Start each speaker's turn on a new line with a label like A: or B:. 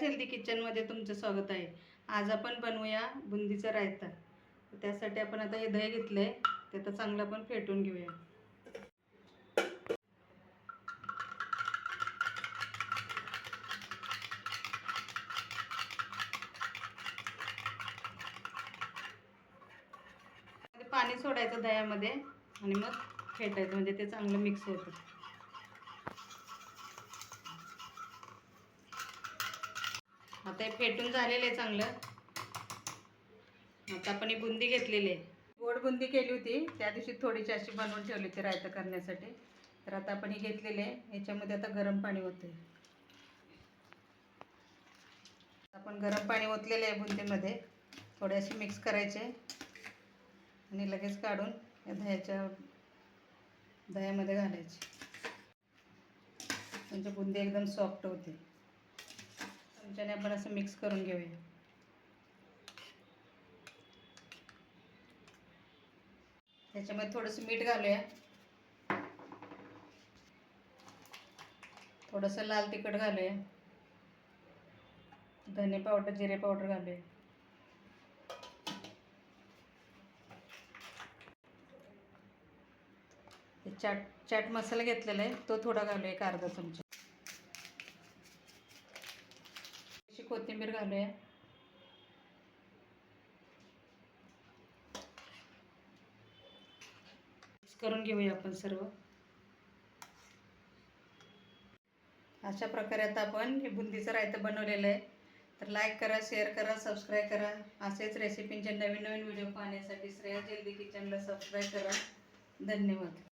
A: Shreya's healthy किचनमध्ये तुमचं स्वागत आहे. आज आपण बनवूया बुंदीचा रायता. त्यासाठी आपण आता हे दही घेतलं आहे ते आता चांगलं आपण फेटून घेऊया. पाणी सोडायचं दह्यामध्ये आणि मग फेटायचं. म्हणजे ते चांगलं मिक्स होतं. आता हे फेटून झालेलं आहे चांगलं. आता आपण ही बुंदी घेतलेली आहे. गोड बुंदी केली होती. त्या दिवशी थोडीशी अशी बनवून ठेवली होती रायता करण्यासाठी. तर आता आपण ही घेतलेली आहे. याच्यामध्ये आता गरम पाणी होते आपण गरम पाणी ओतलेलं आहे बुंदीमध्ये. थोडे असे मिक्स करायचे. आणि लगेच काढून या दह्याच्या दह्यामध्ये घालायचे. म्हणजे बुंदी एकदम सॉफ्ट होते. चमच्याने आपण असं मिक्स करून घेऊया. त्याच्यामध्ये थोडंसं मीठ घालूया. थोडंसं लाल तिखट घालूया. धने पावडर जिरे पावडर घालूया. चाट चाट मसाला घेतलेला आहे तो थोडा घालूया एक अर्धा चमचा अशी कोथिंबीर घालूया. करून घेऊया आपण सर्व. अशा प्रकारे आता आपण हे बुंदीचं रायतं बनवलेलं आहे. तर लाईक करा शेअर करा सबस्क्राईब करा. असेच रेसिपींचे नवीन नवीन व्हिडिओ पाहण्यासाठी श्रेया जल्दी किचनला सबस्क्राईब करा. धन्यवाद.